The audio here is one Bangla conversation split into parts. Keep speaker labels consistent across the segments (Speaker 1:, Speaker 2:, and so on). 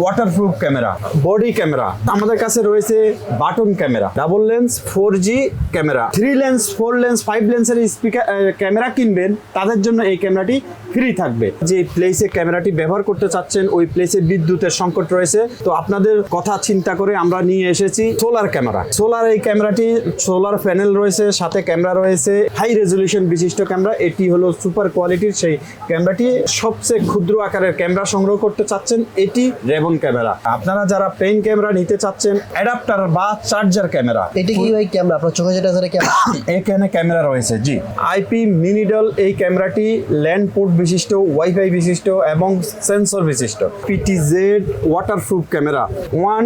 Speaker 1: ওয়াটারপ্রুফ ক্যামেরা বডি ক্যামেরা আমাদের কাছে রয়েছে button camera double lens four G camera three lens four lens five লেন্সের স্পিকার ক্যামেরা কিনবেন, তাদের জন্য এই ক্যামেরাটি ফ্রি থাকবে। যে প্লেসে ক্যামেরাটি ব্যবহার করতে চাচ্ছেন ওই প্লেসে বিদ্যুতের সংকট রয়েছে। তো আপনাদের কথা চিন্তা করে আমরা নিয়ে এসেছি সোলার ক্যামেরা সোলার এই ক্যামেরাটি সোলার প্যানেল রয়েছে সাথে ক্যামেরা রয়েছে হাই রেজলিউশন বিশিষ্ট ক্যামেরা এটি হলো সুপার কোয়ালিটির সেই ক্যামেরাটি সবচেয়ে ক্ষুদ্র আকারের ক্যামেরা সংগ্রহ করতে চাচ্ছেন এটি রেবন ক্যামেরা আপনারা যারা পেন ক্যামেরা নিতে চাচ্ছেন অ্যাডাপ্টার বা চার্জার ক্যামেরা
Speaker 2: এটি কি ওই ক্যামেরা আপনার চোখে যেটা ক্যামেরা
Speaker 1: এখানে ক্যামেরা রয়েছে জি। আইপি মিনিডল এই ক্যামেরাটি ল্যান্ড পোর্ট বিশিষ্ট ওয়াইফাই বিশিষ্ট এবং সেন্সর বিশিষ্ট। PTZ waterproof camera one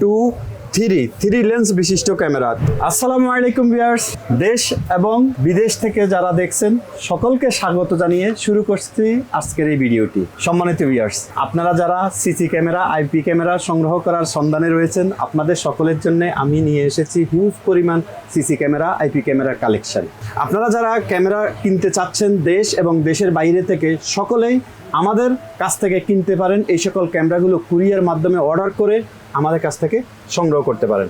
Speaker 1: two three three lens বিশিষ্ট ক্যামেরা। আসসালামু আলাইকুম ভিউয়ার্স। দেশ এবং বিদেশ থেকে যারা দেখছেন, সকলকে স্বাগত জানিয়ে শুরু করছি আজকের এই ভিডিওটি। সম্মানিত ভিউয়ার্স, আপনারা যারা সিসি ক্যামেরা, আইপি ক্যামেরা সংগ্রহ করার সন্ধানে রয়েছেন, আপনাদের সকলের জন্য আমি নিয়ে এসেছি হিউজ পরিমাণ সিসি ক্যামেরা, আইপি ক্যামেরার কালেকশন আপনারা যারা ক্যামেরা কিনতে চাচ্ছেন দেশ এবং দেশের বাইরে থেকে, সকলেই আমাদের কাছ থেকে কিনতে পারেন এই সকল ক্যামেরাগুলো কুরিয়ার মাধ্যমে অর্ডার করে আমাদের কাছ থেকে সংগ্রহ করতে পারেন।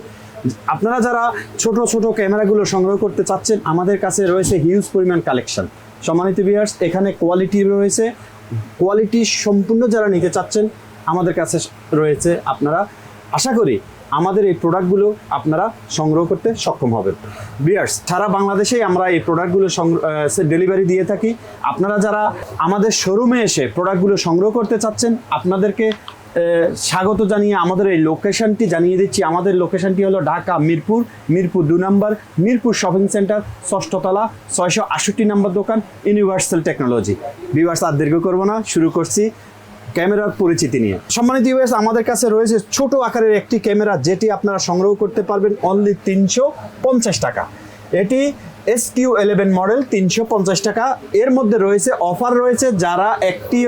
Speaker 1: আপনারা যারা ছোট ছোট ক্যামেরাগুলো সংগ্রহ করতে চাচ্ছেন, আমাদের কাছে রয়েছে হিউজ পরিমাণ কালেকশন সম্মানিত ভিউয়ার্স এখানে কোয়ালিটি রয়েছে। কোয়ালিটি সম্পূর্ণ যারা নিতে চাচ্ছেন, আমাদের কাছে রয়েছে আপনারা। আশা করি আমাদের এই প্রোডাক্টগুলো আপনারা সংগ্রহ করতে সক্ষম হবেন। বিয়ার্স সারা বাংলাদেশেই আমরা এই প্রোডাক্টগুলো সংগ্রহ ডেলিভারি দিয়ে থাকি। আপনারা যারা আমাদের শোরুমে এসে প্রোডাক্টগুলো সংগ্রহ করতে চাচ্ছেন, আপনাদেরকে স্বাগত জানিয়ে আমাদের এই লোকেশনটি জানিয়ে দিচ্ছি। আমাদের লোকেশনটি হলো ঢাকা, মিরপুর। মিরপুর দু নম্বর, মিরপুর শপিং সেন্টার ষষ্ঠতলা, ছয়শো আষট্টি নম্বর দোকান ইউনিভার্সাল টেকনোলজি বিভার্স আর দীর্ঘ করব না, শুরু করছি ক্যামেরার পরিচিতি নিয়ে। সম্মানিত ইউএস আমাদের কাছে রয়েছে ছোট আকারের একটি ক্যামেরা, যেটি আপনারা সংগ্রহ করতে পারবেন অনলি তিনশো পঞ্চাশ টাকা। এটি এস কিউ ইলেভেন মডেল তিনশো পঞ্চাশ টাকা। এর মধ্যে রয়েছে অফার রয়েছে যারা একটি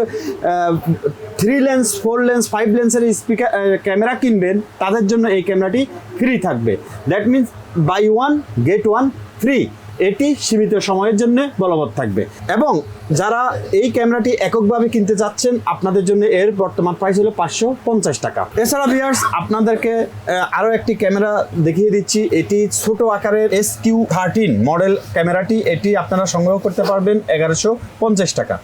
Speaker 1: three lens four lens five লেন্সের স্পিকার ক্যামেরা কিনবেন, তাদের জন্য এই ক্যামেরাটি ফ্রি থাকবে। That means buy one get one free এটি সীমিত সময়ের জন্য বলবৎ থাকবে। এবং যারা এই ক্যামেরাটি এককভাবে কিনতে চাচ্ছেন, আপনাদের জন্য এর বর্তমান প্রাইস হলো পাঁচশো পঞ্চাশ টাকা। এছাড়া বিয়ার্স আপনাদেরকে আরও একটি ক্যামেরা দেখিয়ে দিচ্ছি। এটি ছোট আকারের এস কিউ থার্টিন মডেল ক্যামেরাটি এটি আপনারা সংগ্রহ করতে পারবেন এগারোশো পঞ্চাশ টাকা।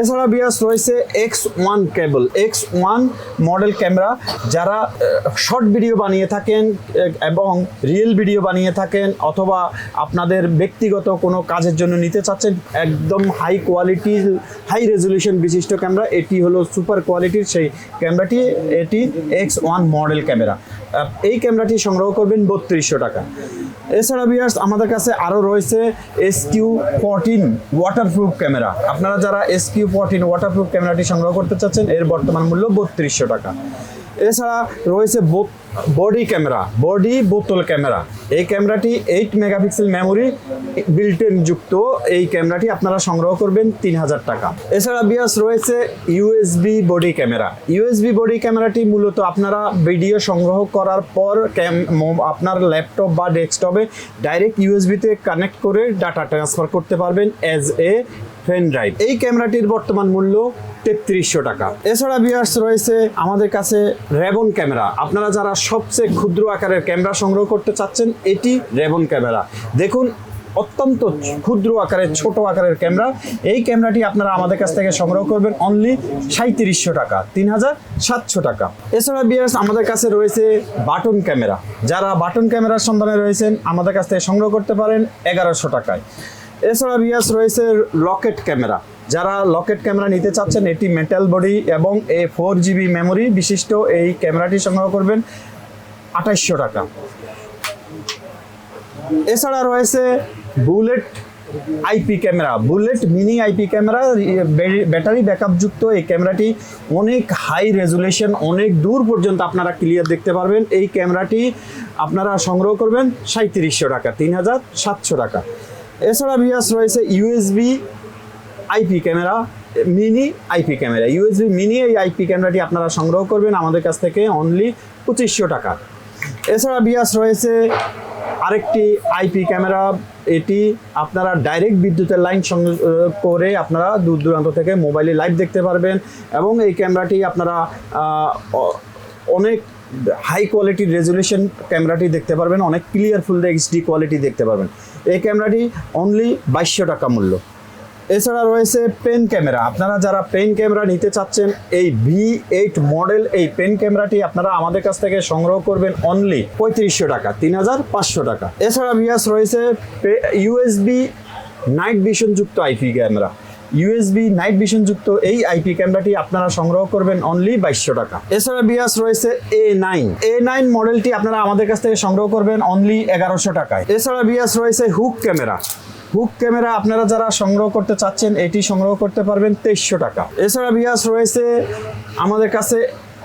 Speaker 1: এছাড়া বিয়াস রয়েছে এক্স ওয়ান কেবল এক্স ওয়ান মডেল ক্যামেরা যারা শর্ট ভিডিও বানিয়ে থাকেন এবং রিয়েল ভিডিও বানিয়ে থাকেন, অথবা আপনাদের ব্যক্তিগত কোনো কাজের জন্য নিতে চাচ্ছেন, একদম হাই কোয়ালিটির হাই রেজলিউশন বিশিষ্ট ক্যামেরা এটি হলো সুপার কোয়ালিটির সেই ক্যামেরাটি এটি এক্স ওয়ান মডেল ক্যামেরা এই ক্যামেরাটি সংগ্রহ করবেন বত্রিশশো টাকা। এছাড়া বিয়ার্স আমাদের কাছে আরও রয়েছে S Q fourteen waterproof camera আপনারা যারা এস কিউ ফোরটিন ওয়াটারপ্রুফ ক্যামেরাটি সংগ্রহ করতে চাচ্ছেন, এর বর্তমান মূল্য বত্রিশশো টাকা। এছাড়া রয়েছে বডি ক্যামেরা বডি বোতল ক্যামেরা এই ক্যামেরাটি এইট মেগাপিক্সেল মেমোরি বিল্টেন যুক্ত। এই ক্যামেরাটি আপনারা সংগ্রহ করবেন তিন হাজার টাকা। এছাড়া বিয়াস রয়েছে USB body camera USB body ক্যামেরাটি মূলত আপনারা ভিডিও সংগ্রহ করার পর আপনার ল্যাপটপ বা ডেস্কটপে ডাইরেক্ট ইউএসবিতে কানেক্ট করে ডাটা ট্রান্সফার করতে পারবেন অ্যাজ এ পেন ড্রাইভ। এই ক্যামেরাটির বর্তমান মূল্য তেত্রিশশো টাকা। এছাড়া বিয়ার্স রয়েছে আমাদের কাছে রেবন ক্যামেরা। আপনারা যারা সবচেয়ে ক্ষুদ্র আকারের ক্যামেরা সংগ্রহ করতে চাচ্ছেন, এটি রেবন ক্যামেরা। দেখুন, অত্যন্ত ক্ষুদ্র আকারের, ছোট আকারের ক্যামেরা। এই ক্যামেরাটি আপনারা আমাদের কাছ থেকে সংগ্রহ করবেন অনলি সাঁত্রিশশো টাকা, তিন হাজার সাতশো টাকা। এছাড়া বিয়ার্স আমাদের কাছে রয়েছে বাটন ক্যামেরা। যারা বাটন ক্যামেরার সন্ধানে রয়েছেন, আমাদের কাছ থেকে সংগ্রহ করতে পারেন এগারোশো টাকায়। এছাড়া রিয়াস রয়েছে লকেট ক্যামেরা। যারা লকেট ক্যামেরা নিতে চাচ্ছেন, এটি মেটাল বডি এবং এ ফোর জিবি মেমোরি বিশিষ্ট এই ক্যামেরাটি সংগ্রহ করবেন আঠাইশশো টাকা। এছাড়া রয়েছে bullet IP camera. Bullet mini IP camera, battery backup যুক্ত এই ক্যামেরাটি অনেক হাই রেজুলেশন, অনেক দূর পর্যন্ত আপনারা ক্লিয়ার দেখতে পারবেন। এই ক্যামেরাটি আপনারা সংগ্রহ করবেন সাঁত্রিশশো টাকা, তিন হাজার সাতশো টাকা। এছাড়া ভিয়াস রয়েছে USB IP camera mini IP camera. USB mini এই আইপি ক্যামেরাটি আপনারা সংগ্রহ করবেন আমাদের কাছ থেকে অনলি পঁচিশশো টাকা। এছাড়া বিয়াস রয়েছে আরেকটি আইপি ক্যামেরা, এটি আপনারা ডাইরেক্ট বিদ্যুতের লাইন সংযোগ করে আপনারা দূর দূরান্ত থেকে মোবাইলে লাইভ দেখতে পারবেন এবং এই ক্যামেরাটি আপনারা অনেক হাই কোয়ালিটির রেজুলেশন ক্যামেরাটি দেখতে পারবেন, অনেক ক্লিয়ার ফুল এইচডি কোয়ালিটি দেখতে পারবেন। এই ক্যামেরাটি অনলি বাইশশো টাকা মূল্য। এছাড়া রয়েছে পেন ক্যামেরা আপনারা যারা পেন ক্যামেরা নিতে চাচ্ছেন, এই ভি এইট মডেল এই পেন ক্যামেরাটি আপনারা আমাদের কাছ থেকে সংগ্রহ করবেন অনলি পঁয়ত্রিশশো টাকা, তিন হাজার পাঁচশো টাকা। এছাড়া ভিয়াস রয়েছে USB night ভিশনযুক্ত IP camera USB night vision যুক্ত এই আইপি ক্যামেরাটি আপনারা সংগ্রহ করবেন অনলি বাইশশো টাকা। এছাড়া বিয়াস রয়েছে এ নাইন এ নাইন মডেলটি আপনারা আমাদের কাছ থেকে সংগ্রহ করবেন অনলি এগারোশো টাকায়। এছাড়া বিয়াস রয়েছে হুক ক্যামেরা হুক ক্যামেরা আপনারা যারা সংগ্রহ করতে চাচ্ছেন এটি সংগ্রহ করতে পারবেন তেইশশো টাকা। এছাড়া বিয়াস রয়েছে আমাদের কাছে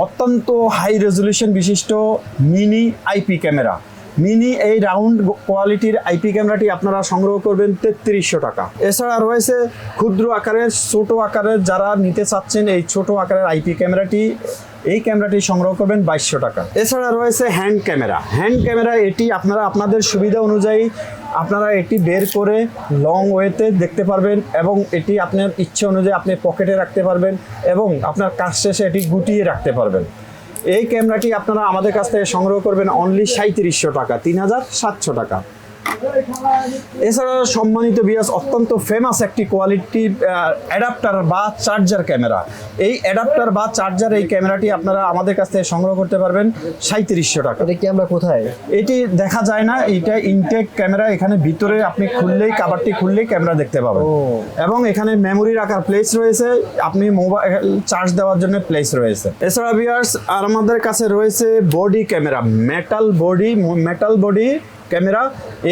Speaker 1: অত্যন্ত হাই রেজলিউশন বিশিষ্ট মিনি আইপি ক্যামেরা মিনি এই রাউন্ড কোয়ালিটির আইপি ক্যামেরাটি আপনারা সংগ্রহ করবেন তেত্রিশশো টাকা। এছাড়া রয়েছে ক্ষুদ্র আকারের, ছোট আকারের যারা নিতে চাচ্ছেন এই ছোট আকারের আইপি ক্যামেরাটি, এই ক্যামেরাটি সংগ্রহ করবেন বাইশশো টাকা। এছাড়া রয়েছে হ্যান্ড ক্যামেরা। হ্যান্ড ক্যামেরা এটি আপনারা আপনাদের সুবিধা অনুযায়ী আপনারা এটি বের করে লং ওয়েতে দেখতে পারবেন এবং এটি আপনার ইচ্ছে অনুযায়ী আপনি পকেটে রাখতে পারবেন এবং আপনার কাজ শেষে এটি গুটিয়ে রাখতে পারবেন। এই ক্যামেরাটি আপনারা আমাদের কাছ থেকে সংগ্রহ করবেন অনলি সাঁত্রিশশো টাকা, তিন হাজার সাতশো টাকা। এছাড়া সম্মানিত বিয়াস অত্যন্ত ফেমাস একটি কোয়ালিটি অ্যাডাপ্টার বা চার্জার ক্যামেরা এই অ্যাডাপ্টার বা চার্জার এই ক্যামেরাটি আপনারা আমাদের কাছ থেকে সংগ্রহ করতে পারবেন সাঁত্রিশশো টাকা।
Speaker 2: এটা ক্যামেরা কোথায়?
Speaker 1: এটি দেখা যায় না এটা ইনটেক ক্যামেরা এখানে ভিতরে আপনি খুললেই কাবারটি খুললেই ক্যামেরা দেখতে পাবেন। এবং এখানে মেমোরি রাখার প্লেস রয়েছে আপনি মোবাইল চার্জ দেওয়ার জন্য প্লেস রয়েছে। এছাড়া বিয়ার্স আর আমাদের কাছে রয়েছে body camera metal body metal body camera.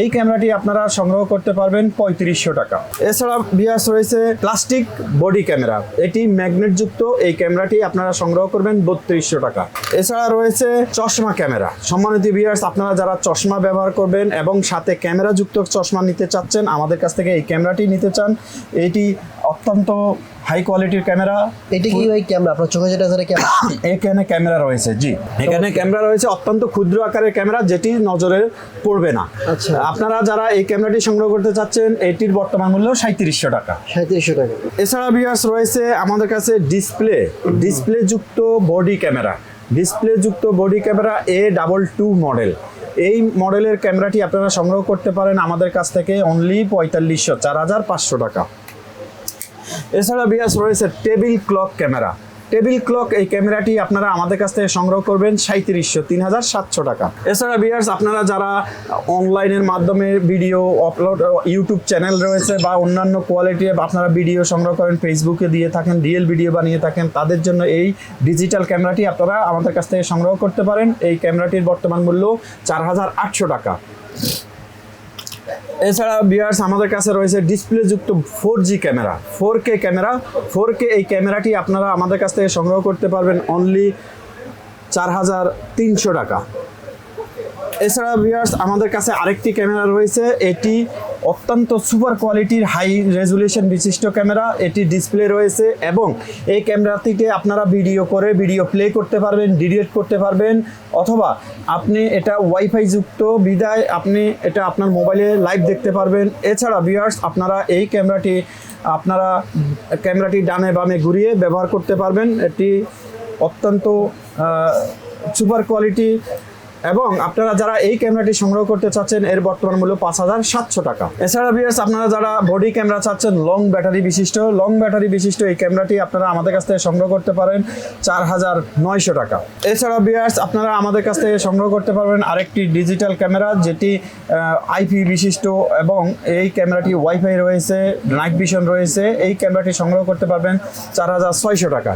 Speaker 1: এই ক্যামেরাটি আপনারা সংগ্রহ করতে পারবেন পঁয়ত্রিশশো টাকা। এছাড়া বিয়াস রয়েছে প্লাস্টিক বডি ক্যামেরা এটি ম্যাগনেট যুক্ত। এই ক্যামেরাটি আপনারা সংগ্রহ করবেন বত্রিশশো টাকা। এছাড়া রয়েছে চশমা ক্যামেরা। সম্মানিত বিয়ার্স আপনারা যারা চশমা ব্যবহার করবেন এবং সাথে ক্যামেরা যুক্ত চশমা নিতে চাচ্ছেন, আমাদের কাছ থেকে এই ক্যামেরাটি নিতে চান। এটি অত্যন্ত হাই কোয়ালিটির ক্যামেরা
Speaker 2: এটা কি ওই ক্যামেরা? আপনার চোখে যেটা আছে ক্যামেরা?
Speaker 1: এখানে ক্যামেরা রয়েছে জি। এখানে ক্যামেরা রয়েছে অত্যন্ত ক্ষুদ্র আকারের ক্যামেরা যেটি নজরে পড়বে না।
Speaker 2: আচ্ছা।
Speaker 1: আপনারা যারা এই ক্যামেরাটি সংগ্রহ করতে চাচ্ছেন এটির বর্তমান মূল্য সাঁত্রিশশো টাকা।
Speaker 2: সাঁত্রিশশো টাকা।
Speaker 1: এছাড়া বিয়ার্স রয়েছে আমাদের কাছে ডিসপ্লে ডিসপ্লে যুক্ত বডি ক্যামেরা ডিসপ্লে যুক্ত body camera A double two model এই মডেলের ক্যামেরাটি আপনারা সংগ্রহ করতে পারেন আমাদের কাছ থেকে অনলি পঁয়তাল্লিশশো চার হাজার পাঁচশো টাকা। এছাড়া বিয়াস রয়েছে table clock camera. Table clock এই ক্যামেরাটি আপনারা আমাদের কাছ থেকে সংগ্রহ করবেন সাঁত্রিশশো তিন হাজার সাতশো টাকা। এছাড়া বিয়ার্স আপনারা যারা অনলাইনের মাধ্যমে ভিডিও আপলোড ইউটিউব চ্যানেল রয়েছে বা অন্যান্য কোয়ালিটি আপনারা ভিডিও সংগ্রহ করেন ফেসবুকে দিয়ে থাকেন রিয়েল ভিডিও বানিয়ে থাকেন, তাদের জন্য এই ডিজিটাল ক্যামেরাটি আপনারা আমাদের কাছ থেকে সংগ্রহ করতে পারেন। এই ক্যামেরাটির বর্তমান মূল্য চার হাজার আটশো টাকা। এছাড়া বিয়ার্স আমাদের কাছে রয়েছে ডিসপ্লেযুক্ত four G camera four K camera four K এই ক্যামেরাটি আপনারা আমাদের কাছ থেকে সংগ্রহ করতে পারবেন অনলি চার হাজার তিনশো টাকা। এছাড়া ভিউয়ার্স আমাদের কাছে আরেকটি ক্যামেরা রয়েছে। এটি অত্যন্ত সুপার কোয়ালিটির হাই রেজুলেশন বিশিষ্ট ক্যামেরা। এটি ডিসপ্লে রয়েছে এবং এই ক্যামেরাটিতে আপনারা ভিডিও করে ভিডিও প্লে করতে পারবেন ডিলিট করতে পারবেন। অথবা আপনি এটা ওয়াইফাই যুক্ত, বিদায়, আপনি এটা আপনার মোবাইলে লাইভ দেখতে পারবেন। এছাড়া ভিউয়ার্স আপনারা এই ক্যামেরাটি, আপনারা ক্যামেরাটি ডানে বামে ঘুরিয়ে ব্যবহার করতে পারবেন। এটি অত্যন্ত সুপার কোয়ালিটি এবং আপনারা যারা এই ক্যামেরাটি সংগ্রহ করতে চাচ্ছেন, এর বর্তমান মূল্য পাঁচ হাজার সাতশো টাকা। এছাড়া বিয়ার্স আপনারা যারা বডি ক্যামেরা চাচ্ছেন লং ব্যাটারি বিশিষ্ট লং ব্যাটারি বিশিষ্ট, এই ক্যামেরাটি আপনারা আমাদের কাছ থেকে সংগ্রহ করতে পারেন চার হাজার নয়শো টাকা। এছাড়া বিয়ার্স আপনারা আমাদের কাছ থেকে সংগ্রহ করতে পারবেন আরেকটি ডিজিটাল ক্যামেরা যেটি আইপি বিশিষ্ট এবং এই ক্যামেরাটি ওয়াইফাই রয়েছে নাইট ভিশন রয়েছে, এই ক্যামেরাটি সংগ্রহ করতে পারবেন চার হাজার ছয়শো টাকা।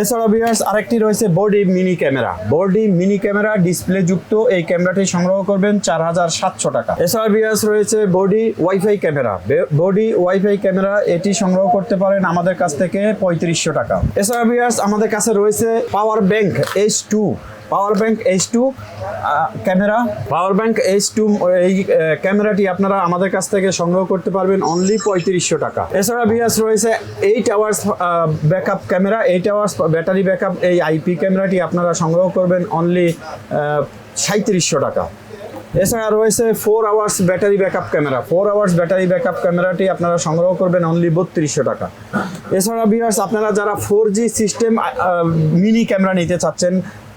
Speaker 1: এছাড়া ভিউয়ার্স, আরেকটি রয়েছে body mini camera. Body mini camera display যুক্ত এই ক্যামেরাটি সংগ্রহ করবেন চার হাজার সাতশো টাকা। এছাড়া ভিউয়ার্স, রয়েছে body wifi camera. Body wifi camera এটি সংগ্রহ করতে পারেন আমাদের কাছ থেকে পঁয়ত্রিশশো টাকা। এছাড়া ভিউয়ার্স, আমাদের কাছে রয়েছে power bank H two power bank H two camera. Power bank H two এই ক্যামেরাটি আপনারা আমাদের কাছ থেকে সংগ্রহ করতে পারবেন অনলি পঁয়ত্রিশশো টাকা। এছাড়া বিয়াস রয়েছে eight hours backup camera. Eight hours battery backup এই আইপি ক্যামেরাটি আপনারা সংগ্রহ করবেন অনলি সাঁত্রিশশো টাকা। এছাড়া রয়েছে four hours battery backup camera. Four hours battery backup ক্যামেরাটি আপনারা সংগ্রহ করবেন অনলি বত্রিশশো টাকা। এছাড়া ভিউয়ার্স আপনারা যারা four G system mini camera নিতে চাচ্ছেন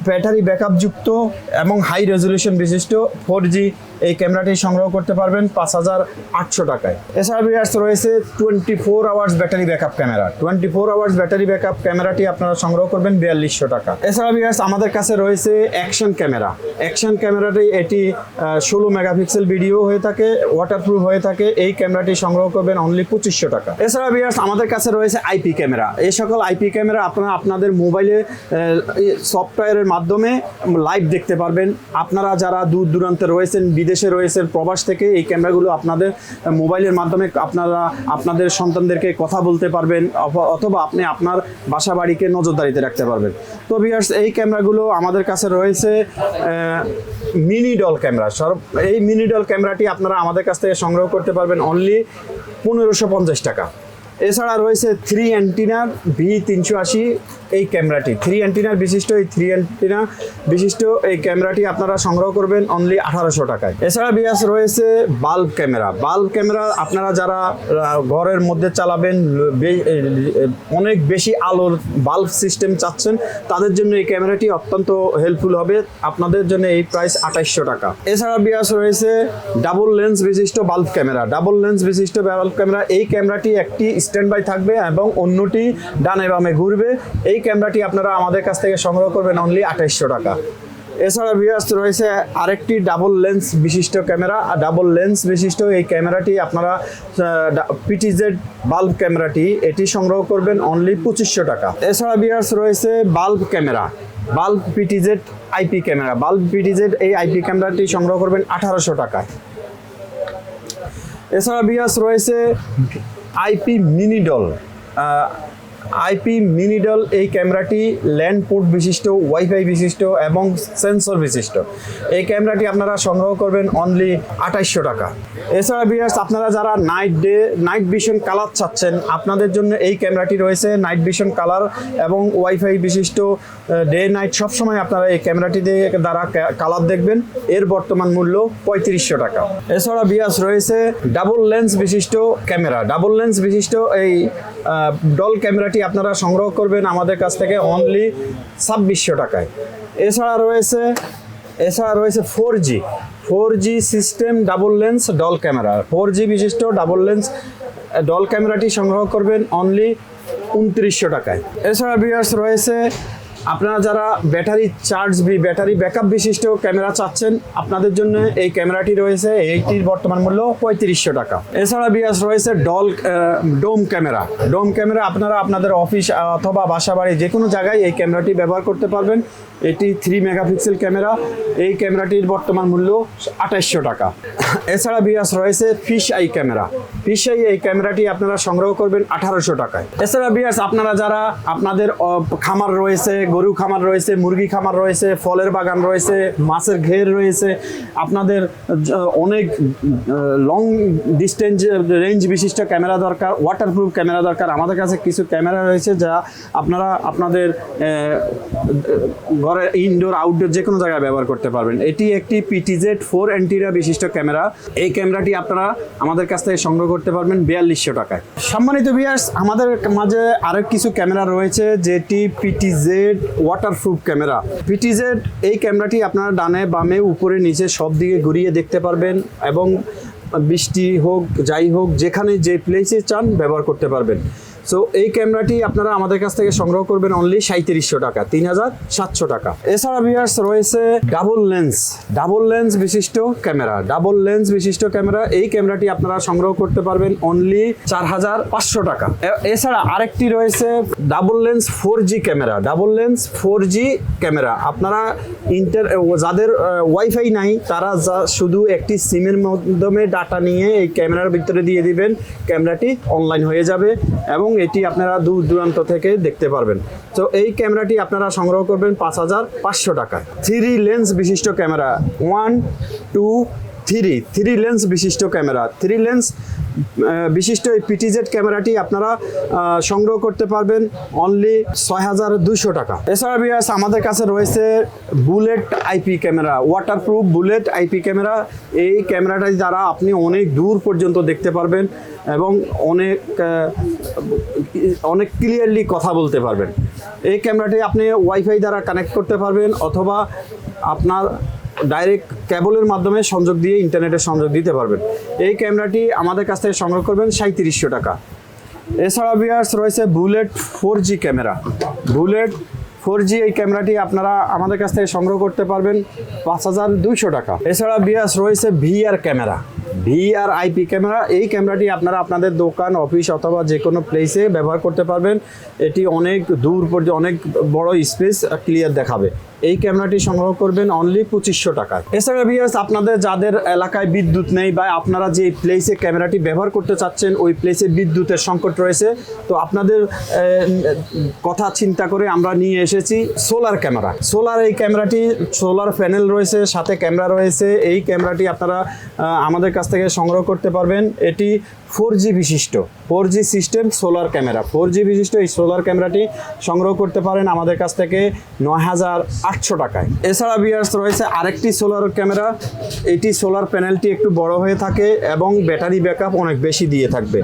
Speaker 1: ব্যাটারি ব্যাকআপ যুক্ত এবং হাই রেজলিউশন বিশিষ্ট ফোর জি এই ক্যামেরাটি সংগ্রহ করতে পারবেন পাঁচ হাজার আটশো টাকায়। এছাড়া ভিউয়ার্স রয়েছে twenty four hours battery backup camera twenty four hours battery backup ক্যামেরাটি আপনারা সংগ্রহ করবেন বিয়াল্লিশশো টাকা। এছাড়া ভিউয়ার্স আমাদের কাছে রয়েছে অ্যাকশন ক্যামেরা অ্যাকশন ক্যামেরাটি এটি ষোলো মেগাপিক্সেল ভিডিও হয়ে থাকে ওয়াটারপ্রুফ হয়ে থাকে। এই ক্যামেরাটি সংগ্রহ করবেন অনলি পঁচিশশো টাকা। এছাড়া ভিউয়ার্স আমাদের কাছে রয়েছে আইপি ক্যামেরা এই সকল আইপি ক্যামেরা আপনারা আপনাদের মোবাইলে সফটওয়্যারের মাধ্যমে লাইভ দেখতে পারবেন। আপনারা যারা দূর দূরান্তে রয়েছেন, বিদেশে রয়েছেন প্রবাস থেকে এই ক্যামেরাগুলো আপনাদের মোবাইলের মাধ্যমে আপনারা, আপনাদের সন্তানদেরকে কথা বলতে পারবেন অথবা আপনি আপনার বাসা বাড়িকে নজরদারিতে রাখতে পারবেন। তো ভিউয়ার্স এই ক্যামেরাগুলো আমাদের কাছে রয়েছে মিনি ডল ক্যামেরা। সর, এই মিনি ডল ক্যামেরাটি আপনারা আমাদের কাছ থেকে সংগ্রহ করতে পারবেন অনলি পনেরোশো পঞ্চাশ টাকা। এছাড়া রয়েছে থ্রি অ্যান্টিনার ভি তিনশো আশি এই ক্যামেরাটি। থ্রি অ্যান্টিনার বিশিষ্ট এই থ্রি অ্যান্টিনা বিশিষ্ট এই ক্যামেরাটি আপনারা সংগ্রহ করবেন অনলি আঠারোশো টাকায়। এছাড়া বিয়াস রয়েছে বাল্ব ক্যামেরা। বাল্ব ক্যামেরা আপনারা যারা ঘরের মধ্যে চালাবেন অনেক বেশি আলোর বাল্ব সিস্টেম চাচ্ছেন, তাদের জন্য এই ক্যামেরাটি অত্যন্ত হেল্পফুল হবে। আপনাদের জন্য এই প্রাইস আঠাইশশো টাকা। এছাড়া বিয়াস রয়েছে ডাবল লেন্স বিশিষ্ট বাল্ব ক্যামেরা। ডাবল লেন্স বিশিষ্ট বাল্ব ক্যামেরা। এই ক্যামেরাটি একটি স্ট্যান্ড বাই থাকবে এবং অন্যটি ডানে বামে ঘুরবে। এই ক্যামেরাটি আপনারা আমাদের কাছ থেকে সংগ্রহ করবেন অনলি আঠাইশশো টাকা। এছাড়া ভিউয়ার্স রয়েছে আরেকটি ডাবল লেন্স বিশিষ্ট ক্যামেরা। আর ডাবল লেন্স বিশিষ্ট এই ক্যামেরাটি আপনারা পিটিজেড বাল্ব ক্যামেরাটি, এটি সংগ্রহ করবেন অনলি পঁচিশশো টাকা। এছাড়া ভিউয়ার্স রয়েছে bulb camera. Bulb PTZ IP camera. Bulb PTZ এই আইপি ক্যামেরাটি সংগ্রহ করবেন আঠারোশো টাকায় এছাড়া বিয়াস রয়েছে আইপি মিনিডল আইপি মিনিডল এই ক্যামেরাটি ল্যান্ড বিশিষ্ট, ওয়াইফাই বিশিষ্ট এবং সেন্সর বিশিষ্ট। এই ক্যামেরাটি আপনারা সংগ্রহ করবেন অনলি আঠাইশশো টাকা। এছাড়া বিয়ার্স আপনারা যারা night day night vision colour চাচ্ছেন, আপনাদের জন্য এই ক্যামেরাটি রয়েছে নাইট ভিশন কালার এবং ওয়াইফাই বিশিষ্ট ডে নাইট সবসময় আপনারা এই ক্যামেরাটি দিয়ে দ্বারা কালার দেখবেন। এর বর্তমান মূল্য পঁয়ত্রিশশো টাকা। এছাড়া বিয়াস রয়েছে ডাবল লেন্স বিশিষ্ট ক্যামেরা। ডাবল লেন্স বিশিষ্ট এই ডল ক্যামেরাটি আপনারা সংগ্রহ করবেন আমাদের কাছ থেকে অনলি ছাব্বিশশো টাকায়। এছাড়া রয়েছে এছাড়া রয়েছে four G four G system double lens doll camera four G বিশিষ্ট ডাবল লেন্স ডল ক্যামেরাটি সংগ্রহ করবেন অনলি উনত্রিশশো টাকায়। এছাড়া বিয়ার্স রয়েছে আপনারা যারা ব্যাটারি চার্জ ব্যাটারি ব্যাকআপ বিশিষ্ট ক্যামেরা চাচ্ছেন, আপনাদের জন্য এই ক্যামেরাটি রয়েছে। এইটির বর্তমান মূল্য পঁয়ত্রিশশো টাকা। এছাড়া বিয়াস রয়েছে ডল ডোম ক্যামেরা। ডোম ক্যামেরা আপনারা আপনাদের অফিস অথবা বাসা বাড়ি যে কোনো জায়গায় এই ক্যামেরাটি ব্যবহার করতে পারবেন। এটি থ্রি মেগাপিক্সেল ক্যামেরা এই ক্যামেরাটির বর্তমান মূল্য আঠাইশশো টাকা। এছাড়া বিয়াস রয়েছে fish eye camera fish eye এই ক্যামেরাটি আপনারা সংগ্রহ করবেন আঠারোশো টাকায়। এছাড়া বিয়াস আপনারা যারা আপনাদের খামার রয়েছে, গরু খামার রয়েছে, মুরগি খামার রয়েছে, ফলের বাগান রয়েছে, মাছের ঘের রয়েছে, আপনাদের অনেক লং ডিস্টেন্স রেঞ্জ বিশিষ্ট ক্যামেরা দরকার ওয়াটারপ্রুফ ক্যামেরা দরকার। আমাদের কাছে কিছু ক্যামেরা রয়েছে যা আপনারা, আপনাদের আহ, ঘরে ইনডোর আউটডোর যে কোনো জায়গায় ব্যবহার করতে পারবেন। এটি একটি পিটিজেড ফোর অ্যান্টিরা বিশিষ্ট ক্যামেরা। এই ক্যামেরাটি আপনারা আমাদের কাছ থেকে সংগ্রহ করতে পারবেন বিয়াল্লিশশো টাকায়। সম্মানিত বিয়ার্স আমাদের মাঝে আরও কিছু ক্যামেরা রয়েছে যেটি পিটিজেড ওয়াটারপ্রুফ ক্যামেরা। পিটিজেড এই ক্যামেরাটি আপনারা ডানে বামে উপরে নিচে সব দিকে ঘুরিয়ে দেখতে পারবেন এবং বৃষ্টি হোক যাই হোক যেখানে যে প্লেসে চান ব্যবহার করতে পারবেন। সো এই ক্যামেরাটি আপনারা আমাদের কাছ থেকে সংগ্রহ করবেন অনলি সাঁত্রিশশো টাকা, তিন হাজার সাতশো টাকা। এছাড়া ভিউয়ার্স রয়েছে ডাবল লেন্স ডাবল লেন্স বিশিষ্ট ক্যামেরা ডাবল লেন্স বিশিষ্ট ক্যামেরা। এই ক্যামেরাটি আপনারা সংগ্রহ করতে পারবেন অনলি চার হাজার পাঁচশো টাকা। এছাড়া আরেকটি রয়েছে double lens four G camera double lens four G camera. আপনারা ইন্টার যাদের ওয়াইফাই নাই, তারা যা, শুধু একটি সিমের মাধ্যমে ডাটা নিয়ে এই ক্যামেরার ভিতরে দিয়ে দিবেন। ক্যামেরাটি অনলাইন হয়ে যাবে এবং এটি আপনারা দূর দূরান্ত থেকে দেখতে পারবেন। তো এই ক্যামেরাটি আপনারা সংগ্রহ করবেন পাঁচ হাজার পাঁচশো টাকায়। থ্রি লেন্স বিশিষ্ট camera. One, two three three lens বিশিষ্ট ক্যামেরা। থ্রি লেন্স বিশিষ্ট এই পিটিজেড ক্যামেরাটি আপনারা সংগ্রহ করতে পারবেন অনলি ছয় হাজার দুশো টাকা। এছাড়া বিয়াস আমাদের কাছে রয়েছে bullet IP camera waterproof bullet IP camera. এই ক্যামেরাটা দ্বারা আপনি অনেক দূর পর্যন্ত দেখতে পারবেন এবং অনেক অনেক ক্লিয়ারলি কথা বলতে পারবেন। এই ক্যামেরাটি আপনি ওয়াইফাই দ্বারা কানেক্ট করতে পারবেন অথবা আপনার ডাইরেক্ট কেবলের মাধ্যমে সংযোগ দিয়ে ইন্টারনেটের সংযোগ দিতে পারবেন। এই ক্যামেরাটি আমাদের কাছ থেকে সংগ্রহ করবেন সাঁত্রিশশো টাকা। এছাড়া বিয়ার্স রয়েছে bullet four G camera. Bullet four G এই ক্যামেরাটি আপনারা আমাদের কাছ থেকে সংগ্রহ করতে পারবেন পাঁচ হাজার দুইশো টাকা। এছাড়া বিয়াস রয়েছে VR camera. V VR IP camera, এই ক্যামেরাটি আপনারা আপনাদের দোকান, অফিস অথবা যে কোনো প্লেসে ব্যবহার করতে পারবেন। এটি অনেক দূর পর্যন্ত অনেক বড় স্পেস ক্লিয়ার দেখাবে। এই ক্যামেরাটি সংগ্রহ করবেন অনলি পঁচিশশো টাকায়। এছাড়া ভিয়ার্স আপনাদের যাদের এলাকায় বিদ্যুৎ নেই বা আপনারা যে প্লেসে ক্যামেরাটি ব্যবহার করতে চাচ্ছেন, ওই প্লেসে বিদ্যুতের সংকট রয়েছে। তো আপনাদের কথা চিন্তা করে আমরা নিয়ে এসেছি সোলার ক্যামেরা। সোলার এই ক্যামেরাটি, সোলার প্যানেল রয়েছে, সাথে ক্যামেরা রয়েছে। এই ক্যামেরাটি আপনারা আমাদের কাছ থেকে সংগ্রহ করতে পারবেন। এটি ফোর জি বিশিষ্ট four G system solar camera. Four G বিশিষ্ট এই সোলার ক্যামেরাটি সংগ্রহ করতে পারেন আমাদের কাছ থেকে নয় হাজার আটশো টাকায়। এছাড়া বিয়ার্স রয়েছে আরেকটি সোলার ক্যামেরা। এটি সোলার প্যানেলটি একটু বড় হয়ে থাকে এবং ব্যাটারি ব্যাকআপ অনেক বেশি দিয়ে থাকবে।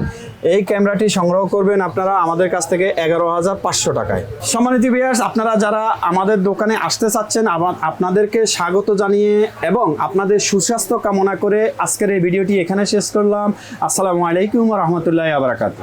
Speaker 1: এই ক্যামেরাটি সংগ্রহ করবেন আপনারা আমাদের কাছ থেকে এগারো হাজার পাঁচশো টাকায়। সম্মানিত বিয়ার্স আপনারা যারা আমাদের দোকানে আসতে চাচ্ছেন আপনাদেরকে স্বাগত জানিয়ে এবং আপনাদের সুস্বাস্থ্য কামনা করে আজকের এই ভিডিওটি এখানে শেষ করলাম। আসসালামু আলাইকুম রহমতুল্লাহ আবরাকাত